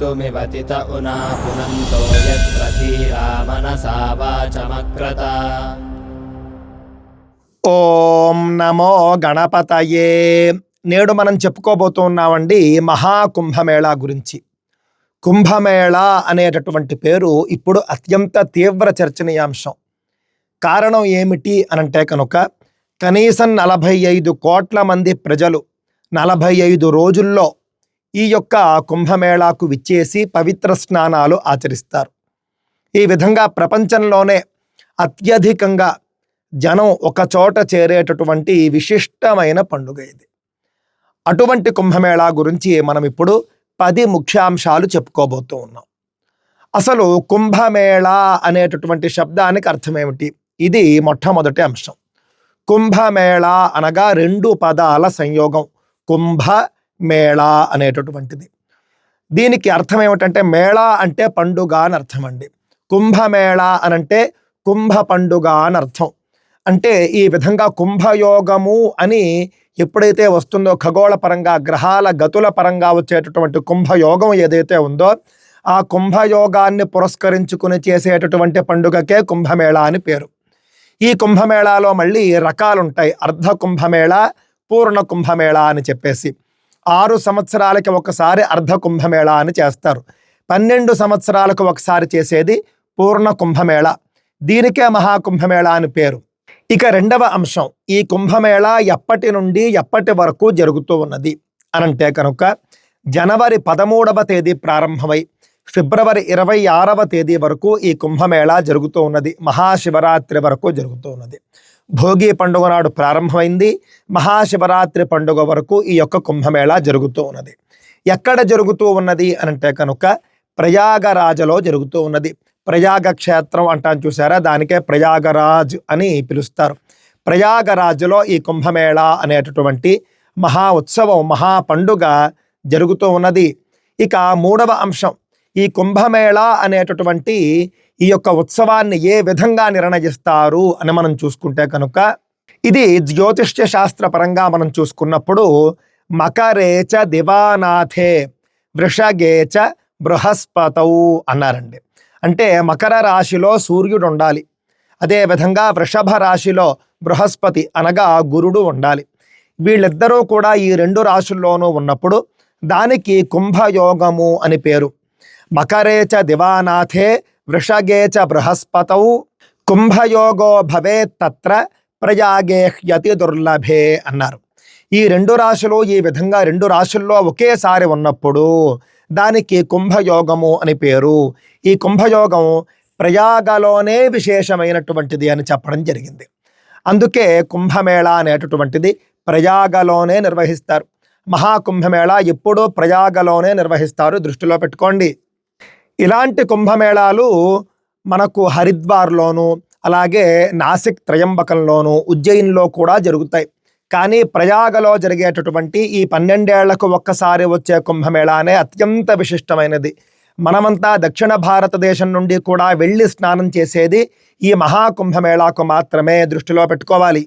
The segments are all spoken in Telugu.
कर्तुमिवतित उना पुनन्तो यत्र धीरा मनसा वाचमक्रत ఓం నమో గణపతయే నేడు మనం చెప్పుకోబోతున్నామండి మహాకుంభమేళా గురించి కుంభమేళా అనేటటువంటి పేరు ఇప్పుడు అత్యంత తీవ్ర చర్చనీయాంశం కారణం ఏమిటి అనంటే కనుక కనీసం నలభై ఐదు కోట్ల మంది ప్రజలు నలభై ఐదు రోజుల్లో ఈ యొక్క కుంభమేళాకు విచ్చేసి పవిత్ర స్నానాలు ఆచరిస్తారు. ఈ విధంగా ప్రపంచంలోనే అత్యధికంగా జనం ఒక చోట చేరేటటువంటి విశిష్టమైన పండుగ ఇది. అటువంటి కుంభమేళా గురించి మనం ఇప్పుడు పది ముఖ్యాంశాలు చెప్పుకోబోతూ ఉన్నాం. అసలు కుంభమేళా అనేటటువంటి శబ్దానికి అర్థం ఏమిటి? ఇది మొట్టమొదటి అంశం. కుంభమేళా అనగా రెండు పదాల సంయోగం. కుంభ మేళా అనేటటువంటిది. దీనికి అర్థం ఏమిటంటే మేళా అంటే పండుగ అని అర్థం అండి కుంభమేళ అనంటే కుంభ పండుగ అని అర్థం. అంటే ఈ విధంగా కుంభయోగము అని ఎప్పుడైతే వస్తుందో ఖగోళ పరంగా గ్రహాల గతుల పరంగా వచ్చేటటువంటి కుంభయోగం ఏదైతే ఉందో ఆ కుంభయోగాన్ని పురస్కరించుకుని చేసేటటువంటి పండుగకే కుంభమేళా అని పేరు. ఈ కుంభమేళాలో మళ్ళీ రకాలుంటాయి. అర్ధ కుంభమేళ పూర్ణ కుంభమేళ అని చెప్పేసి. ఆరు సంవత్సరాలకి ఒకసారి అర్ధ కుంభమేళ అని చేస్తారు. పన్నెండు సంవత్సరాలకు ఒకసారి చేసేది పూర్ణ కుంభమేళ. దీనికే మహాకుంభమేళ అని పేరు. ఇక రెండవ అంశం ఈ కుంభమేళ ఎప్పటి నుండి ఎప్పటి వరకు జరుగుతూ ఉన్నది? అనంటే కనుక జనవరి పదమూడవ తేదీ ప్రారంభమై ఫిబ్రవరి ఇరవై ఆరవ తేదీ వరకు ఈ కుంభమేళ జరుగుతూ ఉన్నది. మహాశివరాత్రి వరకు జరుగుతూ ఉన్నది. భోగి పండుగ నాడు ప్రారంభమైంది. మహాశివరాత్రి పండుగ వరకు ఈ యొక్క కుంభమేళా జరుగుతూ ఉన్నది. ఎక్కడ జరుగుతూ ఉన్నది అనంటే కనుక ప్రయాగరాజలో జరుగుతూ ఉన్నది. ప్రయాగ క్షేత్రం అంటాను చూసారా? దానికే ప్రయాగరాజ్ అని పిలుస్తారు. ప్రయాగరాజులో ఈ కుంభమేళా అనేటటువంటి మహా ఉత్సవం మహా పండుగ జరుగుతూ ఉన్నది. ఇక మూడవ అంశం. ఈ కుంభమేళా అనేటటువంటి ఈ యొక్క ఉత్సవాన్ని ఏ విధంగా నిర్ణయిస్తారు అని మనం చూసుకుంటే కనుక ఇది జ్యోతిష్య శాస్త్ర పరంగా మనం చూసుకున్నప్పుడు మకరేచ దివానాథే వృషగేచ బృహస్పతౌ అన్నారండి. అంటే మకర రాశిలో సూర్యుడు ఉండాలి. అదేవిధంగా వృషభ రాశిలో బృహస్పతి అనగా గురుడు ఉండాలి. వీళ్ళిద్దరూ కూడా ఈ రెండు రాశుల్లోనూ ఉన్నప్పుడు దానికి కుంభయోగము అని పేరు. మకరేచ దివానాథే వృషగేచ బృహస్పతౌ కుంభయోగో భవేత్త్ర ప్రయాగేహ్యతి దుర్లభే అన్నారు ఈ రెండు రాశులు ఈ విధంగా రెండు రాశుల్లో ఒకేసారి ఉన్నప్పుడు దానికి కుంభయోగము అని పేరు. ఈ కుంభయోగం ప్రయాగలోనే విశేషమైనటువంటిది అని చెప్పడం జరిగింది. అందుకే కుంభమేళ అనేటటువంటిది ప్రయాగలోనే నిర్వహిస్తారు. మహాకుంభమేళ ఎప్పుడూ ప్రయాగలోనే నిర్వహిస్తారు. దృష్టిలో పెట్టుకోండి. ఇలాంటి కుంభమేళాలు మనకు హరిద్వార్లోను అలాగే నాసిక్ త్రయంబకంలోను ఉజ్జయిన్లో కూడా జరుగుతాయి. కానీ ప్రయాగలో జరిగేటటువంటి ఈ పన్నెండేళ్ళకు ఒక్కసారి వచ్చే కుంభమేళానే అత్యంత విశిష్టమైనది. మనమంతా దక్షిణ భారతదేశం నుండి కూడా వెళ్ళి స్నానం చేసేది ఈ మహాకుంభమేళాకు మాత్రమే దృష్టిలో పెట్టుకోవాలి.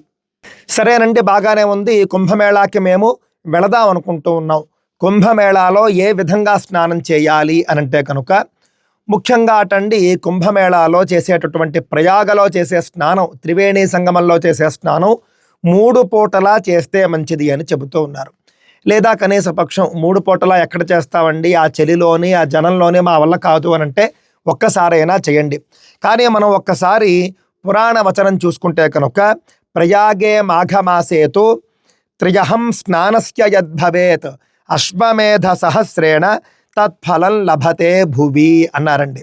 సరేనండి బాగానే ఉంది. ఈ కుంభమేళాకి మేము వెళదాం అనుకుంటూ ఉన్నాం. కుంభమేళాలో ఏ విధంగా స్నానం చేయాలి అనంటే కనుక ముఖ్యంగా అటండి కుంభమేళాలో చేసేటటువంటి ప్రయాగలో చేసే స్నానం త్రివేణి సంగమంలో చేసే స్నానం మూడు పూటలా చేస్తే మంచిది అని చెబుతూ ఉన్నారు. లేదా కనీస పక్షం మూడు పూటలా ఎక్కడ చేస్తామండి? ఆ చలిలోని ఆ జనంలోనే మా వల్ల కాదు అని అంటే ఒక్కసారైనా చేయండి. కానీ మనం ఒక్కసారి పురాణ వచనం చూసుకుంటే కనుక ప్రయాగే మాఘమాసేతు త్రియహం స్నానస్య యద్భవేత్ అశ్వమేధ సహస్రేణ తత్ఫలం లభతే భువి అన్నారండి.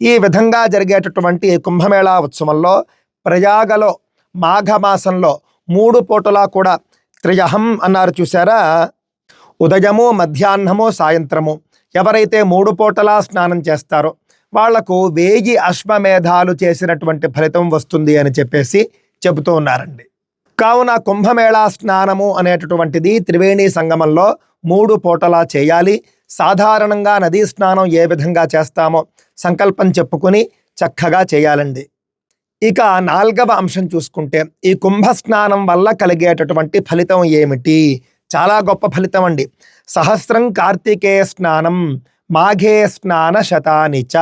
ఈ విధంగా జరిగేటటువంటి కుంభమేళా ఉత్సవంలో ప్రయాగలో మాఘమాసంలో మూడు పూటలా కూడా త్రియహం అన్నారు చూసారా ఉదయము మధ్యాహ్నము సాయంత్రము ఎవరైతే మూడు పూటలా స్నానం చేస్తారో వాళ్ళకు వేయి అశ్వమేధాలు చేసినటువంటి ఫలితం వస్తుంది అని చెప్పేసి చెబుతూ ఉన్నారండి. కావున కుంభమేళా స్నానము అనేటటువంటిది త్రివేణి సంగమంలో మూడు పూటలా చేయాలి. సాధారణంగా నదీ స్నానం ఏ విధంగా చేస్తామో సంకల్పం చెప్పుకుని చక్కగా చేయాలండి. ఇక నాల్గవ అంశం చూసుకుంటే ఈ కుంభ స్నానం వల్ల కలిగేటటువంటి ఫలితం ఏమిటి? చాలా గొప్ప ఫలితం అండి. సహస్రం కార్తీకే స్నానం మాఘే స్నాన శతానిచ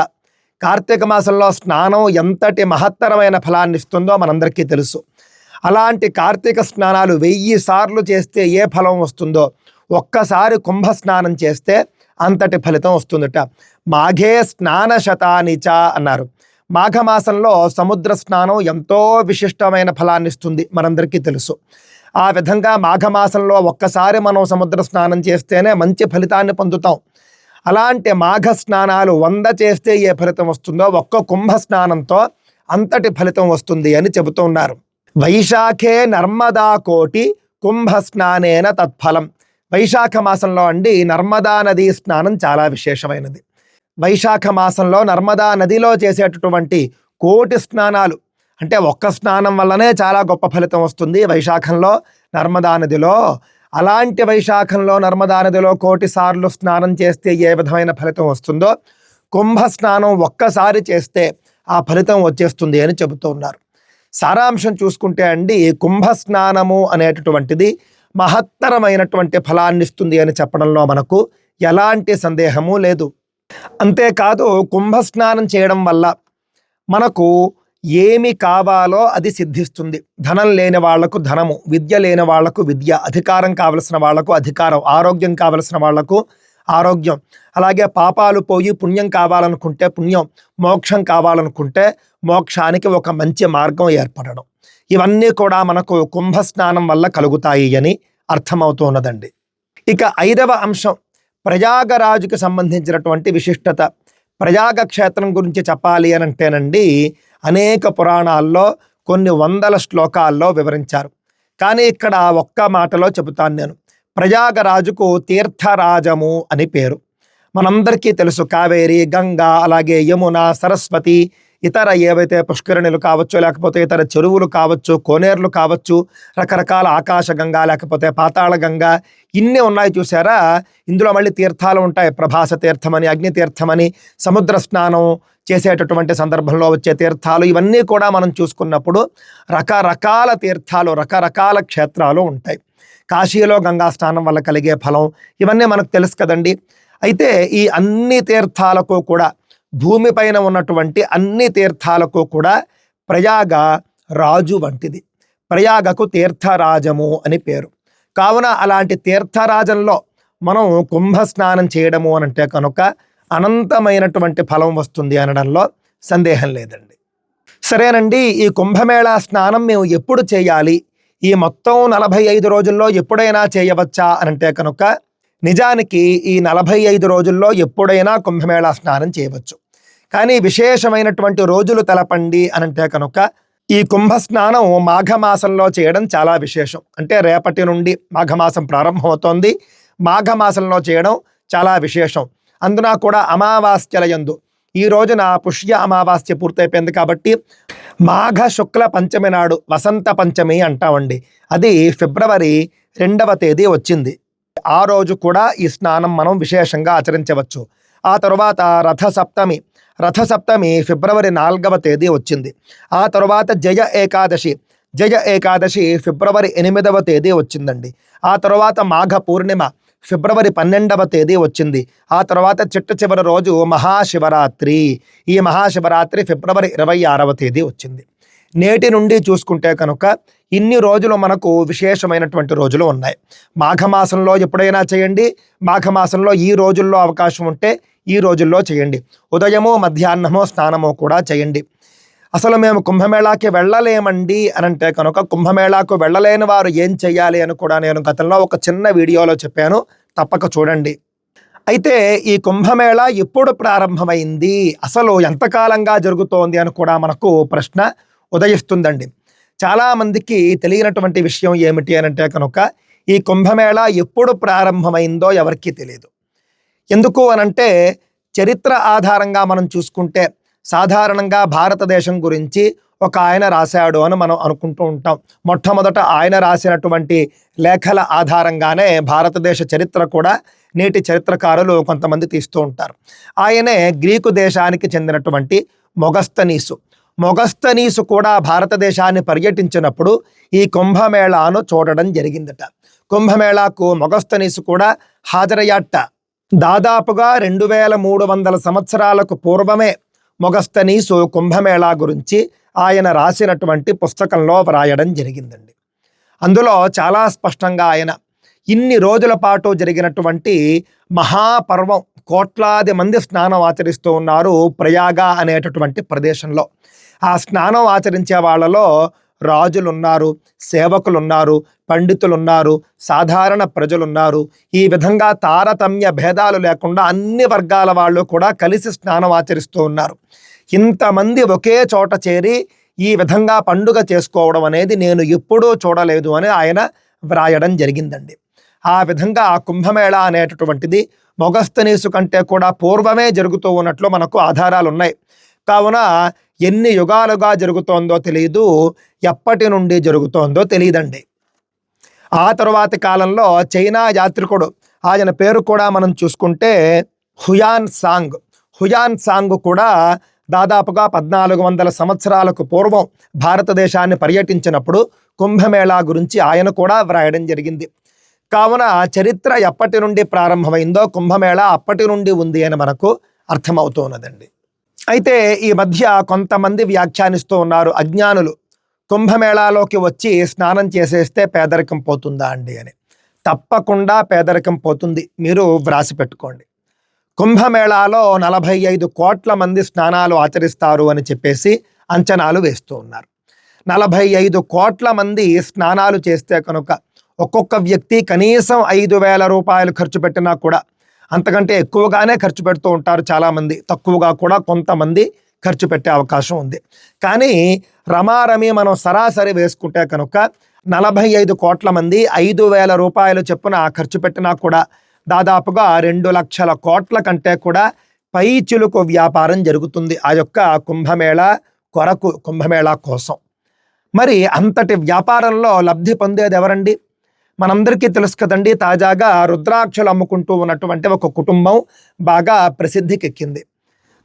కార్తీక మాసంలో స్నానం ఎంతటి మహత్తరమైన ఫలాన్ని ఇస్తుందో మనందరికీ తెలుసు. అలాంటి కార్తీక స్నానాలు వెయ్యి సార్లు చేస్తే ఏ ఫలం వస్తుందో ఒక్కసారి కుంభ స్నానం చేస్తే అంతటి ఫలితం వస్తుందట. మాఘే స్నాన శతానిచ అన్నారు. మాఘమాసంలో సముద్ర స్నానం ఎంతో విశిష్టమైన ఫలాన్ని ఇస్తుంది మనందరికీ తెలుసు. ఆ విధంగా మాఘమాసంలో ఒక్కసారి మనం సముద్ర స్నానం చేస్తేనే మంచి ఫలితాన్ని పొందుతాం. అలాంటి మాఘ స్నానాలు వంద చేస్తే ఏ ఫలితం వస్తుందో ఒక్క కుంభ స్నానంతో అంతటి ఫలితం వస్తుంది అని చెబుతూ ఉన్నారు. వైశాఖే నర్మదా కోటి కుంభ స్నానేన తత్ఫలం. వైశాఖ మాసంలో అండి నర్మదా నదీ స్నానం చాలా విశేషమైనది. వైశాఖ మాసంలో నర్మదా నదిలో చేసేటటువంటి కోటి స్నానాలు అంటే ఒక్క స్నానం వల్లనే చాలా గొప్ప ఫలితం వస్తుంది వైశాఖంలో నర్మదా నదిలో. అలాంటి వైశాఖంలో నర్మదా నదిలో కోటి సార్లు స్నానం చేస్తే ఏ విధమైన ఫలితం వస్తుందో కుంభ స్నానం ఒక్కసారి చేస్తే ఆ ఫలితం వచ్చేస్తుంది అని చెబుతూ ఉన్నారు. సారాంశం చూసుకుంటే అండి కుంభ స్నానము అనేటటువంటిది మహత్తరమైనటువంటి ఫలాన్ని ఇస్తుంది అని చెప్పడంలో మనకు ఎలాంటి సందేహము లేదు. అంతేకాదు కుంభ స్నానం చేయడం వల్ల మనకు ఏమి కావాలో అది సిద్ధిస్తుంది. ధనం లేని వాళ్ళకు ధనము విద్య లేని వాళ్ళకు విద్య అధికారం కావలసిన వాళ్ళకు అధికారం ఆరోగ్యం కావలసిన వాళ్ళకు ఆరోగ్యం. అలాగే పాపాలు పోయి పుణ్యం కావాలనుకుంటే పుణ్యం మోక్షం కావాలనుకుంటే మోక్షానికి ఒక మంచి మార్గం ఏర్పడడం. ఇవన్నీ కూడా మనకు కుంభ స్నానం వల్ల కలుగుతాయి అని అర్థమవుతున్నదండి. ఇక ఐదవ అంశం ప్రయాగరాజుకి సంబంధించినటువంటి విశిష్టత. ప్రయాగ క్షేత్రం గురించి చెప్పాలి అని అంటేనండి అనేక పురాణాల్లో కొన్ని వందల శ్లోకాల్లో వివరించారు. కానీ ఇక్కడ ఒక్క మాటలో చెబుతాను నేను. ప్రయాగరాజుకు తీర్థరాజము అని పేరు. మనందరికీ తెలుసు కావేరి గంగా అలాగే యమున సరస్వతి ఇతర ఏవైతే పుష్కరిణులు కావచ్చు లేకపోతే ఇతర చెరువులు కావచ్చు కోనేరులు కావచ్చు రకరకాల ఆకాశ గంగా లేకపోతే పాతాళ గంగా ఇన్ని ఉన్నాయి చూసారా? ఇందులో మళ్ళీ తీర్థాలు ఉంటాయి. ప్రభాస తీర్థమని అగ్ని తీర్థమని సముద్ర స్నానం చేసేటటువంటి సందర్భంలో వచ్చే తీర్థాలు ఇవన్నీ కూడా మనం చూసుకున్నప్పుడు రకరకాల తీర్థాలు రకరకాల క్షేత్రాలు ఉంటాయి. కాశీలో గంగా స్నానం వల్ల కలిగే ఫలం ఇవన్నీ మనకు తెలుసు కదండి. అయితే ఈ అన్ని తీర్థాలకు కూడా భూమిపైన ఉన్నటువంటి అన్ని తీర్థాలకు కూడా ప్రయాగ రాజు వంటిది. ప్రయాగకు తీర్థరాజము అని పేరు. కావున అలాంటి తీర్థరాజంలో మనం కుంభ స్నానం చేయడము అని అంటే కనుక అనంతమైనటువంటి ఫలం వస్తుంది అనడంలో సందేహం లేదండి. సరేనండి ఈ కుంభమేళా స్నానం మేము ఎప్పుడు చేయాలి? ఈ మొత్తం నలభై ఐదు రోజుల్లో ఎప్పుడైనా చేయవచ్చా అని అంటే కనుక నిజానికి ఈ నలభై ఐదు రోజుల్లో ఎప్పుడైనా కుంభమేళా స్నానం చేయవచ్చు. కానీ విశేషమైనటువంటి రోజులు తెలపండి అని అంటే కనుక ఈ కుంభ స్నానం మాఘమాసంలో చేయడం చాలా విశేషం. అంటే రేపటి నుండి మాఘమాసం ప్రారంభమవుతోంది. మాఘమాసంలో చేయడం చాలా విశేషం. అందున కూడా అమావాస్యల యందు. ఈ రోజున పుష్య అమావాస్య పూర్తయిపోయింది కాబట్టి మాఘ శుక్ల పంచమి నాడు వసంత పంచమి అంటామండి. అది ఫిబ్రవరి రెండవ తేదీ వచ్చింది. ఆ రోజు కూడా ఈ స్నానం మనం విశేషంగా ఆచరించవచ్చు. ఆ తరువాత రథ సప్తమి రథ సప్తమి ఫిబ్రవరి నాలుగవ తేదీ వచ్చింది. ఆ తరువాత జయ ఏకాదశి. జయ ఏకాదశి ఫిబ్రవరి ఎనిమిదవ తేదీ వచ్చిందండి. ఆ తరువాత మాఘ పూర్ణిమ ఫిబ్రవరి పన్నెండవ తేదీ వచ్చింది. ఆ తర్వాత చిట్ట చివరి రోజు మహాశివరాత్రి. ఈ మహాశివరాత్రి ఫిబ్రవరి ఇరవై ఆరవ తేదీ వచ్చింది. నేటి నుండి చూసుకుంటే కనుక ఇన్ని రోజులు మనకు విశేషమైనటువంటి రోజులు ఉన్నాయి. మాఘమాసంలో ఎప్పుడైనా చేయండి మాఘమాసంలో ఈ రోజుల్లో అవకాశం ఉంటే ఈ రోజుల్లో చేయండి. ఉదయము మధ్యాహ్నమో స్నానమో కూడా చేయండి. అసలు మేము కుంభమేళాకి వెళ్ళలేమండి అని అంటే కనుక కుంభమేళాకు వెళ్ళలేని వారు ఏం చేయాలి అని కూడా నేను గతంలో ఒక చిన్న వీడియోలో చెప్పాను. తప్పక చూడండి. అయితే ఈ కుంభమేళ ఎప్పుడు ప్రారంభమైంది? అసలు ఎంతకాలంగా జరుగుతోంది అని కూడా మనకు ప్రశ్న ఉదయిస్తుందండి. చాలామందికి తెలియనటువంటి విషయం ఏమిటి అని అంటే కనుక ఈ కుంభమేళ ఎప్పుడు ప్రారంభమైందో ఎవరికీ తెలియదు ఎందుకు అనంటే చరిత్ర ఆధారంగా మనం చూసుకుంటే సాధారణంగా భారతదేశం గురించి ఒక ఆయన రాశాడు అని మనం అనుకుంటూ ఉంటాం. మొట్టమొదట ఆయన రాసినటువంటి లేఖల ఆధారంగానే భారతదేశ చరిత్ర కూడా నేటి చరిత్రకారులు కొంతమంది తీస్తూ ఉంటారు. ఆయనే గ్రీకు దేశానికి చెందినటువంటి మొగస్తనీసు మొగస్తనీసు కూడా భారతదేశాన్ని పర్యటించినప్పుడు ఈ కుంభమేళాను చూడడం జరిగిందట. కుంభమేళాకు మొగస్తనీసు కూడా హాజరయ్యాట. దాదాపుగా రెండు వేల మూడు వందల సంవత్సరాలకు పూర్వమే మొగస్తనీసు కుంభమేళా గురించి ఆయన రాసినటువంటి పుస్తకంలో వ్రాయడం జరిగిందండి. అందులో చాలా స్పష్టంగా ఆయన ఇన్ని రోజుల పాటు జరిగినటువంటి మహాపర్వం కోట్లాది మంది స్నానం ఆచరిస్తూ ఉన్నారు ప్రయాగ అనేటటువంటి ప్రదేశంలో. ఆ స్నానం ఆచరించే వాళ్ళలో రాజులున్నారు సేవకులున్నారు పండితులున్నారు సాధారణ ప్రజలున్నారు. ఈ విధంగా తారతమ్య భేదాలు లేకుండా అన్ని వర్గాల వాళ్ళు కూడా కలిసి స్నానం ఆచరిస్తూ ఉన్నారు. ఇంతమంది ఒకే చోట చేరి ఈ విధంగా పండుగ చేసుకోవడం అనేది నేను ఎప్పుడూ చూడలేదు అని ఆయన వ్రాయడం జరిగిందండి. ఆ విధంగా ఆ కుంభమేళ అనేటటువంటిది మొగస్తనీసు కంటే కూడా పూర్వమే జరుగుతూ ఉన్నట్లు మనకు ఆధారాలు ఉన్నాయి కావున ఎన్ని యుగాలుగా జరుగుతోందో తెలియదు ఎప్పటి నుండి జరుగుతోందో తెలియదండి ఆ తరువాతి కాలంలో చైనా యాత్రికుడు ఆయన పేరు కూడా మనం చూసుకుంటే హుయాన్ సాంగ్. హుయాన్ సాంగ్ కూడా దాదాపుగా పద్నాలుగు వందల సంవత్సరాలకు పూర్వం భారతదేశాన్ని పర్యటించినప్పుడు కుంభమేళా గురించి ఆయన కూడా వ్రాయడం జరిగింది. కావున చరిత్ర ఎప్పటి నుండి ప్రారంభమైందో కుంభమేళ అప్పటి నుండి ఉంది అని మనకు అర్థమవుతున్నదండి. అయితే ఈ మధ్య కొంతమంది వ్యాఖ్యానిస్తూ ఉన్నారు అజ్ఞానులు. కుంభమేళాలోకి వచ్చి స్నానం చేసేస్తే పేదరికం పోతుందా అండి అని. తప్పకుండా పేదరికం పోతుంది మీరు వ్రాసి పెట్టుకోండి. కుంభమేళాలో నలభై ఐదు కోట్ల మంది స్నానాలు ఆచరిస్తారు అని చెప్పేసి అంచనాలు వేస్తూ ఉన్నారు. నలభై ఐదు కోట్ల మంది స్నానాలు చేస్తే కనుక ఒక్కొక్క వ్యక్తి కనీసం ఐదు వేల రూపాయలు ఖర్చు పెట్టినా కూడా అంతకంటే ఎక్కువగానే ఖర్చు పెడుతూ ఉంటారు చాలామంది. తక్కువగా కూడా కొంతమంది ఖర్చు పెట్టే అవకాశం ఉంది. కానీ రమారమి మనం సరాసరి వేసుకుంటే కనుక నలభై ఐదు కోట్ల మంది ఐదు వేల రూపాయలు చెప్పున ఖర్చు పెట్టినా కూడా దాదాపుగా రెండు లక్షల కోట్ల కంటే కూడా పై చిలుకు వ్యాపారం జరుగుతుంది. ఆ యొక్క కుంభమేళ కొరకు కుంభమేళా కోసం. మరి అంతటి వ్యాపారంలో లబ్ధి పొందేది ఎవరండి? మనందరికీ తెలుసు కదండి తాజాగా రుద్రాక్షలు అమ్ముకుంటూ ఉన్నటువంటి ఒక కుటుంబం బాగా ప్రసిద్ధికెక్కింది.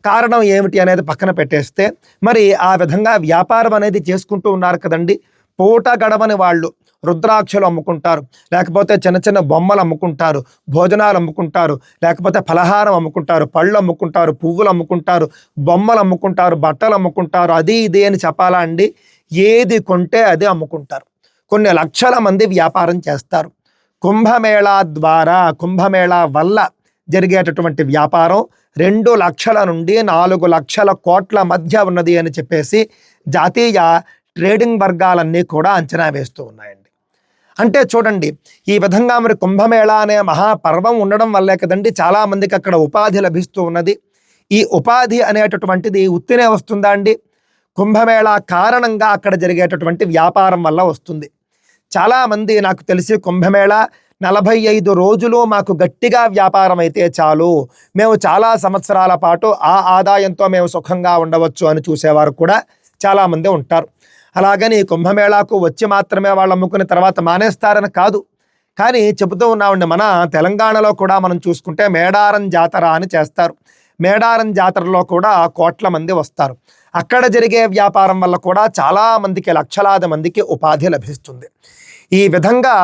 కారణం ఏమిటి అనేది పక్కన పెట్టేస్తే మరి ఆ విధంగా వ్యాపారం అనేది చేసుకుంటూ ఉన్నారు కదండి పూట గడవని వాళ్ళు రుద్రాక్షలు అమ్ముకుంటారు లేకపోతే చిన్న చిన్న బొమ్మలు అమ్ముకుంటారు భోజనాలు అమ్ముకుంటారు లేకపోతే ఫలహారం అమ్ముకుంటారు పళ్ళు అమ్ముకుంటారు పువ్వులు అమ్ముకుంటారు బొమ్మలు అమ్ముకుంటారు బట్టలు అమ్ముకుంటారు అది ఇది అని చెప్పాలా అండి ఏది కొంటే అది అమ్ముకుంటారు. కొన్ని లక్షల మంది వ్యాపారం చేస్తారు. కుంభమేళా ద్వారా కుంభమేళా వల్ల జరిగేటటువంటి వ్యాపారం రెండు లక్షల నుండి నాలుగు లక్షల కోట్ల మధ్య ఉన్నది అని చెప్పేసి జాతీయ ట్రేడింగ్ వర్గాలన్నీ కూడా అంచనా వేస్తూ ఉన్నాయండి. అంటే చూడండి ఈ విధంగా మరి కుంభమేళా అనే మహాపర్వం ఉండడం వల్లే కదండి చాలామందికి అక్కడ ఉపాధి లభిస్తూ ఉన్నది. ఈ ఉపాధి అనేటటువంటిది ఉత్తినే వస్తుందా అండి? కుంభమేళా కారణంగా అక్కడ జరిగేటటువంటి వ్యాపారం వల్ల వస్తుంది. చాలామంది నాకు తెలిసి కుంభమేళ నలభై ఐదు రోజులు మాకు గట్టిగా వ్యాపారం అయితే చాలు. మేము చాలా సంవత్సరాల పాటు ఆ ఆదాయంతో మేము సుఖంగా ఉండవచ్చు అని చూసేవారు కూడా చాలామంది ఉంటారు. అలాగని కుంభమేళాకు వచ్చి మాత్రమే వాళ్ళు అమ్ముకున్న తర్వాత మానేస్తారని కాదు. కానీ చెబుతూ ఉన్నామండి మన తెలంగాణలో కూడా మనం చూసుకుంటే మేడారం జాతర అని చేస్తారు. మేడారం జాతరలో కూడా కోట్ల మంది వస్తారు. అక్కడ జరిగే వ్యాపారం వల్ల కూడా చాలామందికి లక్షలాది మందికి ఉపాధి లభిస్తుంది. ఈ విధంగా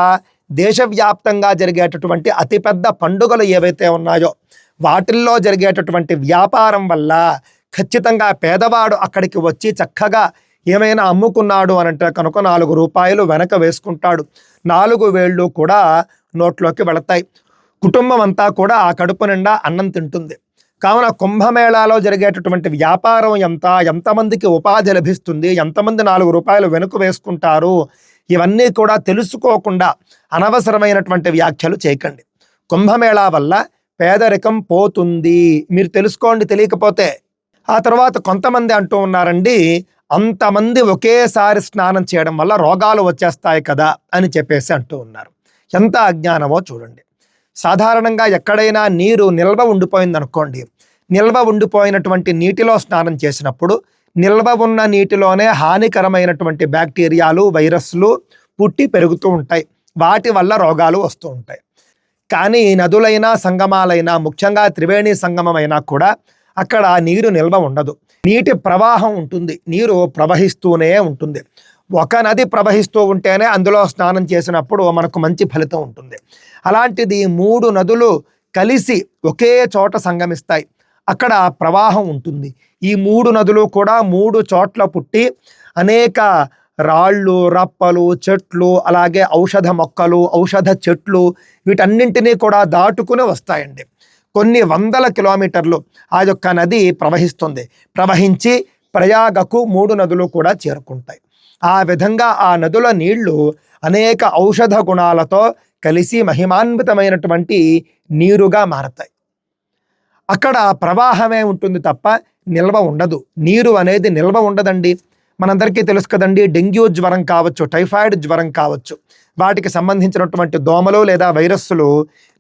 దేశవ్యాప్తంగా జరిగేటటువంటి అతిపెద్ద పండుగలు ఏవైతే ఉన్నాయో వాటిల్లో జరిగేటటువంటి వ్యాపారం వల్ల ఖచ్చితంగా పేదవాడు అక్కడికి వచ్చి చక్కగా ఏమైనా అమ్ముకున్నాడు అని అంటే కనుక నాలుగు రూపాయలు వెనక వేసుకుంటాడు. నాలుగు వేళ్ళు కూడా నోట్లోకి వెళతాయి. కుటుంబం అంతా కూడా ఆ కడుపు నిండా అన్నం తింటుంది. కావున కుంభమేళాలో జరిగేటటువంటి వ్యాపారం ఎంత ఎంతమందికి ఉపాధి లభిస్తుంది ఎంతమంది నాలుగు రూపాయలు వెనుక వేసుకుంటారు ఇవన్నీ కూడా తెలుసుకోకుండా అనవసరమైనటువంటి వ్యాఖ్యలు చేయకండి. కుంభమేళా వల్ల పేదరికం పోతుంది. మీరు తెలుసుకోండి తెలియకపోతే. ఆ తర్వాత కొంతమంది అంటూ ఉన్నారండి అంతమంది ఒకేసారి స్నానం చేయడం వల్ల రోగాలు వచ్చేస్తాయి కదా అని చెప్పేసి అంటూ ఉన్నారు. ఎంత అజ్ఞానమో చూడండి. సాధారణంగా ఎక్కడైనా నీరు నిల్వ ఉండిపోయింది అనుకోండి నిల్వ ఉండిపోయినటువంటి నీటిలో స్నానం చేసినప్పుడు నిల్వ ఉన్న నీటిలోనే హానికరమైనటువంటి బ్యాక్టీరియాలు వైరస్లు పుట్టి పెరుగుతూ ఉంటాయి. వాటి వల్ల రోగాలు వస్తూ ఉంటాయి. కానీ నదులైనా సంగమాలైనా ముఖ్యంగా త్రివేణి సంగమం అయినా కూడా అక్కడ నీరు నిల్వ ఉండదు. నీటి ప్రవాహం ఉంటుంది. నీరు ప్రవహిస్తూనే ఉంటుంది. ఒక నది ప్రవహిస్తూ ఉంటేనే అందులో స్నానం చేసినప్పుడు మనకు మంచి ఫలితం ఉంటుంది. అలాంటిది మూడు నదులు కలిసి ఒకే చోట సంగమిస్తాయి. అక్కడ ప్రవాహం ఉంటుంది. ఈ మూడు నదులు కూడా మూడు చోట్ల పుట్టి అనేక రాళ్ళు రప్పలు చెట్లు అలాగే ఔషధ మొక్కలు ఔషధ చెట్లు వీటన్నింటినీ కూడా దాటుకుని వస్తాయండి. కొన్ని వందల కిలోమీటర్లు ఆ యొక్క నది ప్రవహిస్తుంది. ప్రవహించి ప్రయాగకు మూడు నదులు కూడా చేరుకుంటాయి. ఆ విధంగా ఆ నదుల నీళ్ళు అనేక ఔషధ గుణాలతో కలిసి మహిమాన్వితమైనటువంటి నీరుగా మారతాయి. అక్కడ ప్రవాహమే ఉంటుంది తప్ప నిల్వ ఉండదు. నీరు అనేది నిల్వ ఉండదండి. మనందరికీ తెలుసు కదండి డెంగ్యూ జ్వరం కావచ్చు టైఫాయిడ్ జ్వరం కావచ్చు. వాటికి సంబంధించినటువంటి దోమలు లేదా వైరస్సులు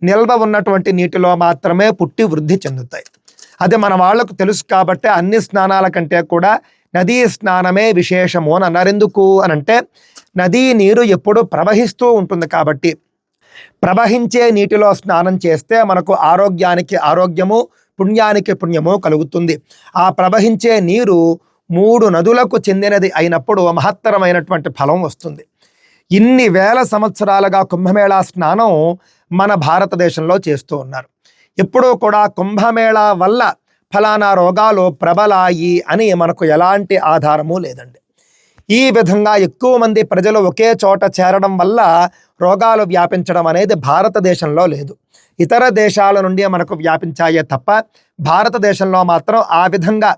నిల్వ ఉన్నటువంటి నీటిలో మాత్రమే పుట్టి వృద్ధి చెందుతాయి. అదే మన వాళ్ళకు తెలుసు కాబట్టి అన్ని స్నానాల కంటే కూడా నదీ స్నానమే విశేషము అని అన్నారు ఎందుకు అని అంటే నదీ నీరు ఎప్పుడూ ప్రవహిస్తూ ఉంటుంది కాబట్టి ప్రవహించే నీటిలో స్నానం చేస్తే మనకు ఆరోగ్యానికి ఆరోగ్యము పుణ్యానికి పుణ్యము కలుగుతుంది. ఆ ప్రవహించే నీరు మూడు నదులకు చెందినది అయినప్పుడు మహత్తరమైనటువంటి ఫలం వస్తుంది. ఇన్ని వేల సంవత్సరాలుగా కుంభమేళా స్నానం మన భారతదేశంలో చేస్తూ ఉన్నారు. ఎప్పుడూ కూడా కుంభమేళా వల్ల ఫలానా రోగాలు ప్రబలాయి అని మనకు ఎలాంటి ఆధారము లేదండి. ఈ విధంగా ఎక్కువ మంది ప్రజలు ఒకే చోట చేరడం వల్ల రోగాలు వ్యాపించడం అనేది భారతదేశంలో లేదు. ఇతర దేశాల నుండి మనకు వ్యాపించాయే తప్ప భారతదేశంలో మాత్రం ఆ విధంగా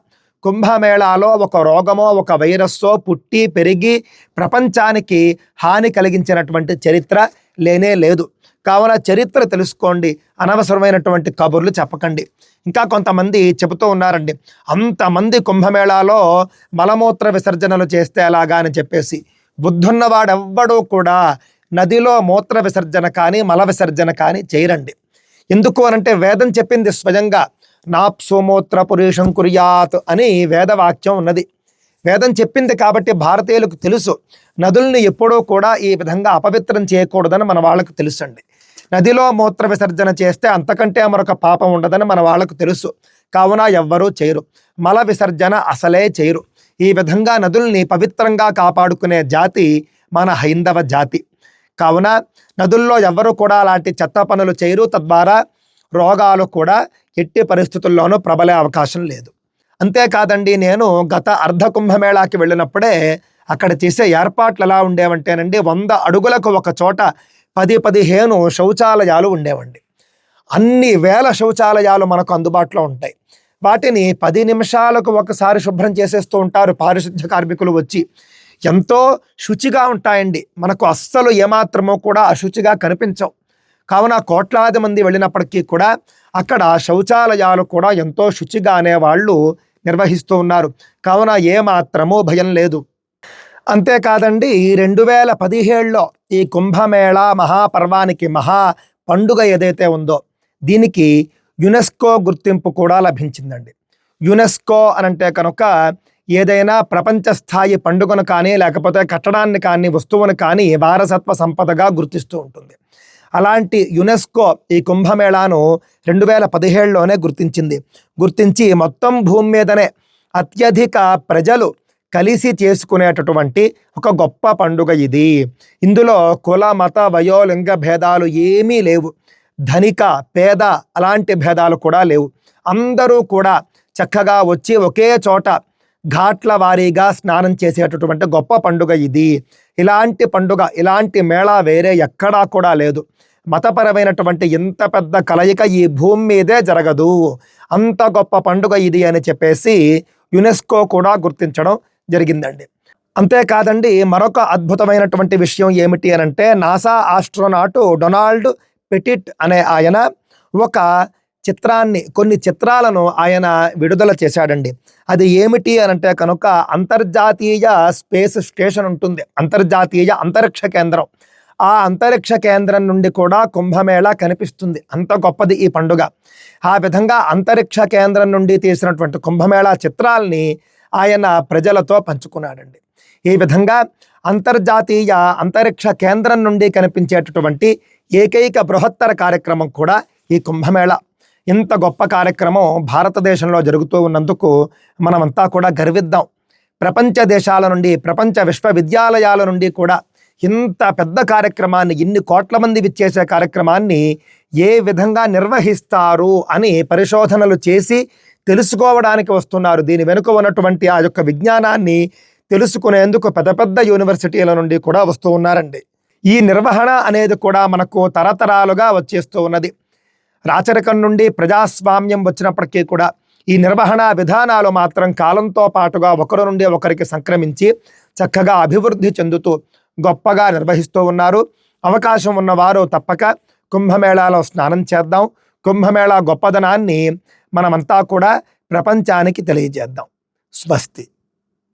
కుంభమేళాలో ఒక రోగమో ఒక వైరస్సో పుట్టి పెరిగి ప్రపంచానికి హాని కలిగించినటువంటి చరిత్ర లేనే లేదు. కావున చరిత్ర తెలుసుకోండి. అనవసరమైనటువంటి కబుర్లు చెప్పకండి. ఇంకా కొంతమంది చెబుతూ ఉన్నారండి. అంతమంది కుంభమేళాలో మలమూత్ర విసర్జనలు చేస్తే ఎలాగా అని చెప్పేసి. బుద్ధున్నవాడెవ్వడూ కూడా నదిలో మూత్ర విసర్జన కానీ మల విసర్జన కానీ చేయరండి. ఎందుకు అనంటే వేదం చెప్పింది స్వయంగా నాప్సుమూత్ర పురుషం కుర్యాత్ అని వేదవాక్యం ఉన్నది. వేదం చెప్పింది కాబట్టి భారతీయులకు తెలుసు. నదుల్ని ఎప్పుడూ కూడా ఈ విధంగా అపవిత్రం చేయకూడదని మన వాళ్ళకు తెలుసండి. నదిలో మూత్ర విసర్జన చేస్తే అంతకంటే మరొక పాపం ఉండదని మన వాళ్ళకు తెలుసు. కావున ఎవ్వరూ చేయరు. మల విసర్జన అసలే చేయరు. ఈ విధంగా నదుల్ని పవిత్రంగా కాపాడుకునే జాతి మన హైందవ జాతి. కావున నదుల్లో ఎవ్వరూ కూడా అలాంటి చెత్త పనులు చేయరు. తద్వారా రోగాలు కూడా ఎట్టి పరిస్థితుల్లోనూ ప్రబలే అవకాశం లేదు. అంతేకాదండి నేను గత అర్ధ కుంభమేళాకి వెళ్ళినప్పుడే అక్కడ చేసే ఏర్పాట్లు ఎలా ఉండేవంటేనండి వంద అడుగులకు ఒక చోట పది పదిహేను శౌచాలయాలు ఉండేవండి. అన్ని వేల శౌచాలయాలు మనకు అందుబాటులో ఉంటాయి. వాటిని పది నిమిషాలకు ఒకసారి శుభ్రం చేసేస్తూ ఉంటారు పారిశుద్ధ్య కార్మికులు వచ్చి. ఎంతో శుచిగా ఉంటాయండి. మనకు అస్సలు ఏమాత్రమో కూడా అశుచిగా కనిపించవు. కావున కోట్లాది మంది వెళ్ళినప్పటికీ కూడా అక్కడ శౌచాలయాలు కూడా ఎంతో శుచిగానే వాళ్ళు నిర్వహిస్తూ ఉన్నారు. కావున ఏమాత్రమూ భయం లేదు. అంతేకాదండి ఈ రెండు వేల పదిహేడులో ఈ కుంభమేళ మహాపర్వానికి మహా పండుగ ఏదైతే ఉందో దీనికి యునెస్కో గుర్తింపు కూడా లభించిందండి. యునెస్కో అనంటే కనుక ఏదైనా ప్రపంచ స్థాయి పండుగను కానీ లేకపోతే కట్టడాన్ని కానీ వస్తువును కానీ వారసత్వ సంపదగా గుర్తిస్తూ ఉంటుంది. అలాంటి యునెస్కో ఈ కుంభమేళాను రెండు వేల పదిహేడులోనే గుర్తించింది. గుర్తించి మొత్తం భూమి మీదనే అత్యధిక ప్రజలు కలిసి చేసుకునేటటువంటి ఒక గొప్ప పండుగ ఇది. ఇందులో కుల మత వయోలింగ భేదాలు ఏమీ లేవు. ధనిక పేద అలాంటి భేదాలు కూడా లేవు. అందరూ కూడా చక్కగా వచ్చి ఒకే చోట ఘాట్ల వారీగా స్నానం చేసేటటువంటి గొప్ప పండుగ ఇది. ఇలాంటి పండుగ ఇలాంటి మేళా వేరే ఎక్కడా కూడా లేదు. మతపరమైనటువంటి ఇంత పెద్ద కలయిక ఈ భూమి మీదే జరగదు. అంత గొప్ప పండుగ ఇది అని చెప్పేసి యునెస్కో కూడా గుర్తించడం జరిగిందండి. అంతేకాదండి మరొక అద్భుతమైనటువంటి విషయం ఏమిటి అని అంటే నాసా ఆస్ట్రోనాటు డొనాల్డ్ పెటిట్ అనే ఆయన ఒక చిత్రాన్ని కొన్ని చిత్రాలను ఆయన విడుదల చేశాడండి. అది ఏమిటి అని అంటే కనుక అంతర్జాతీయ స్పేస్ స్టేషన్ ఉంటుంది. అంతర్జాతీయ అంతరిక్ష కేంద్రం. ఆ అంతరిక్ష కేంద్రం నుండి కూడా కుంభమేళ కనిపిస్తుంది. అంత గొప్పది ఈ పండుగ. ఆ విధంగా అంతరిక్ష కేంద్రం నుండి తీసినటువంటి కుంభమేళ చిత్రాల్ని ఆయన ప్రజలతో పంచుకున్నాడండి. ఈ విధంగా అంతర్జాతీయ అంతరిక్ష కేంద్రం నుండి కనిపించేటటువంటి ఏకైక బృహత్తర కార్యక్రమం కూడా ఈ కుంభమేళ. ఇంత గొప్ప కార్యక్రమం భారతదేశంలో జరుగుతూ ఉన్నందుకు మనమంతా కూడా గర్విద్దాం. ప్రపంచ దేశాల నుండి ప్రపంచ విశ్వవిద్యాలయాల నుండి కూడా ఇంత పెద్ద కార్యక్రమాన్ని ఇన్ని కోట్ల మంది విచ్చేసే కార్యక్రమాన్ని ఏ విధంగా నిర్వహిస్తారు అని పరిశోధనలు చేసి తెలుసుకోవడానికి వస్తున్నారు. దీని వెనుక ఉన్నటువంటి ఆ యొక్క విజ్ఞానాన్ని తెలుసుకునేందుకు పెద్ద పెద్ద యూనివర్సిటీల నుండి కూడా వస్తూ ఉన్నారండి. ఈ నిర్వహణ అనేది కూడా మనకు తరతరాలుగా వచ్చేస్తూ ఉన్నది. రాచరికం నుండి ప్రజాస్వామ్యం వచ్చినప్పటికీ కూడా ఈ నిర్వహణ విధానాలు మాత్రం కాలంతో పాటుగా ఒకరి నుండి ఒకరికి సంక్రమించి చక్కగా అభివృద్ధి చెందుతూ గొప్పగా నిర్వహిస్తూ ఉన్నారు. అవకాశం ఉన్నవారు తప్పక కుంభమేళాలో స్నానం చేద్దాం. కుంభమేళా గొప్పదనాన్ని మనమంతా కూడా ప్రపంచానికి తెలియజేద్దాం. స్వస్తి.